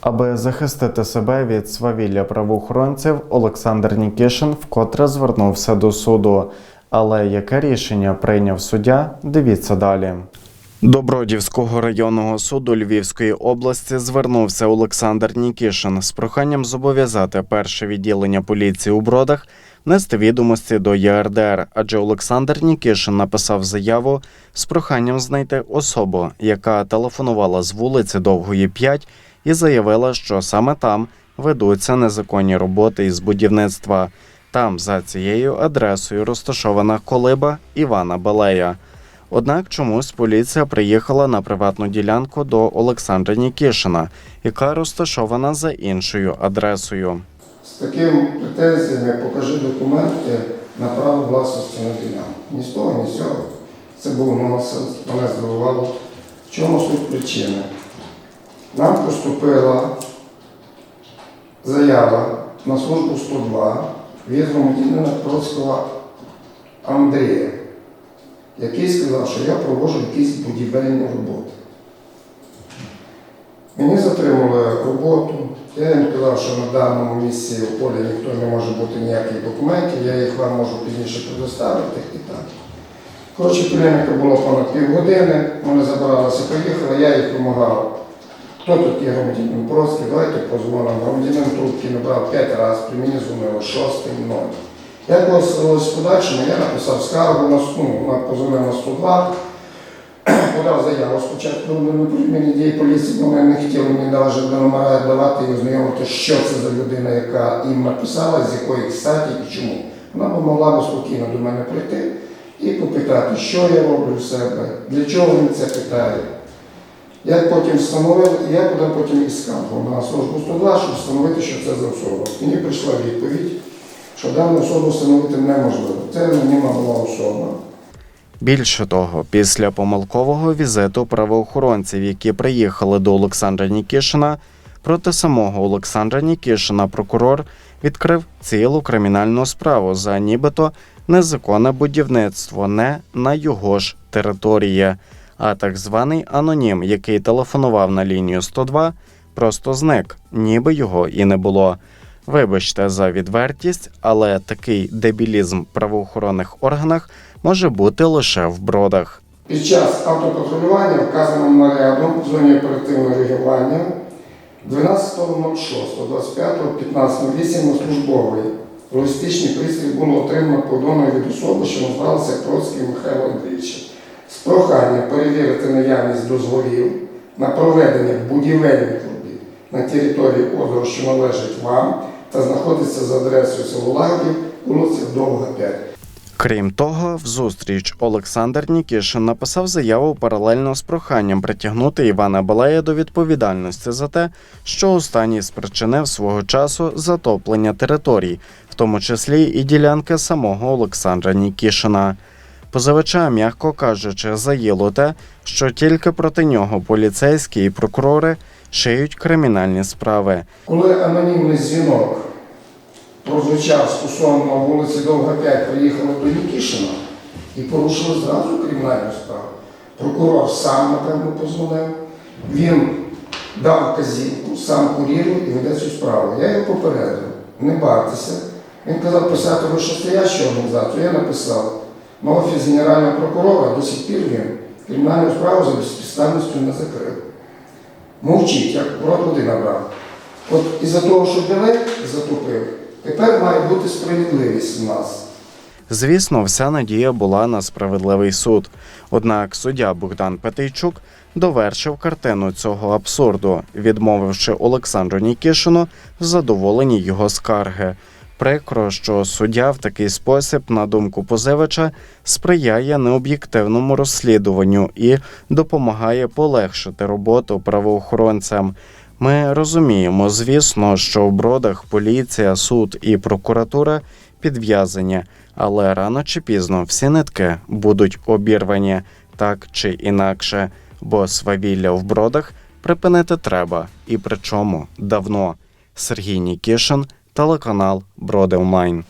Аби захистити себе від свавілля правоохоронців, Олександр Нікішин вкотре звернувся до суду. Але яке рішення прийняв суддя? Дивіться далі. До Бродівського районного суду Львівської області звернувся Олександр Нікішин з проханням зобов'язати перше відділення поліції у Бродах внести відомості до ЄРДР, адже Олександр Нікішин написав заяву з проханням знайти особу, яка телефонувала з вулиці Довгої 5 і заявила, що саме там ведуться незаконні роботи із будівництва. Там за цією адресою розташована колиба Івана Балея. Однак чомусь поліція приїхала на приватну ділянку до Олександра Нікішина, яка розташована за іншою адресою. З такими претензіями покажи документи на право власності на ділянку. Ні з того, ні з цього. Це нонсенс, мене здивувало. В чому суть причини? Нам поступила заява на службу 102 від громадянина Троцького Андрія, який сказав, що я проводжу якісь будівельні роботи. Мені затримали роботу. Я казав, що на даному місці у полі ніхто не може бути ніяких документів, я їх вам можу пізніше предоставити і так. Коротше, полеміка було понад півгодини, вони забиралися, поїхали, я їх вимагав. Хто тут є громадянин Бродський, давайте позвонимо. Громадянин трубки набрав 5 разів, при мені дзвонило 6 0. Якось в подальшому я написав скаргу на, ну, позвонив на 102, подав заяву спочатку на приймені дії поліції, вони не хотіли мені навіть давати і ознайомити, що це за людина, яка їм написала, з якої статі і чому. Вона б могла б спокійно до мене прийти і попитати, що я роблю в себе, для чого він це питає. Як потім встановили, і я подав потім і скаргу на службу 102, щоб встановити, що це за особа. Мені прийшла відповідь, що дану особу встановити неможливо. Це аноніма була особа. Більше того, після помилкового візиту правоохоронців, які приїхали до Олександра Нікішина, проти самого Олександра Нікішина прокурор відкрив цілу кримінальну справу за нібито незаконне будівництво не на його ж території. А так званий анонім, який телефонував на лінію 102, просто зник, ніби його і не було. Вибачте за відвертість, але такий дебілізм в правоохоронних органах може бути лише в бродах. Під час автопатрулювання вказаним нарядом в зоні оперативного реагування 12.06.25.15.08 на службовий логістичний пристрій було отримано повідомлення від особи, що назвалася Троцький Михайло Андрійович, з проханням перевірити наявність дозволів на проведення будівельних робіт на території озера, що належить вам, та знаходиться за адресою село Лагодів, вулиця Довга 5. Крім того, в зустріч Олександр Нікішин написав заяву паралельно з проханням притягнути Івана Балея до відповідальності за те, що останній спричинив свого часу затоплення територій, в тому числі і ділянки самого Олександра Нікішина. Позивача, м'яко кажучи, заїло те, що тільки проти нього поліцейські і прокурори шиють кримінальні справи. Коли анонімний дзвінок прозвучав стосовно вулиці Довга 5, приїхали до Нікішина і порушили зразу кримінальну справу. Прокурор сам, напевно, позвонив. Він дав вказівку, сам курірував і веде цю справу. Я його попередив, не бартеся. Він казав писати вищостоящу організацію. Я написав на офіс генерального прокурора до сих пір він кримінальну справу за безпідставністю не закрив. Мовчить, як в рот води набрав. От із-за того, що білет затупив, тепер має бути справедливість в нас. Звісно, вся надія була на справедливий суд. Однак суддя Богдан Петейчук довершив картину цього абсурду, відмовивши Олександру Нікішину в задоволенні його скарги. Прикро, що суддя в такий спосіб, на думку позивача, сприяє необ'єктивному розслідуванню і допомагає полегшити роботу правоохоронцям. Ми розуміємо, звісно, що в бродах поліція, суд і прокуратура підв'язані, але рано чи пізно всі нитки будуть обірвані так чи інакше, бо свавілля в бродах припинити треба, і причому давно. Сергій Нікішин, телеканал Броди Онлайн.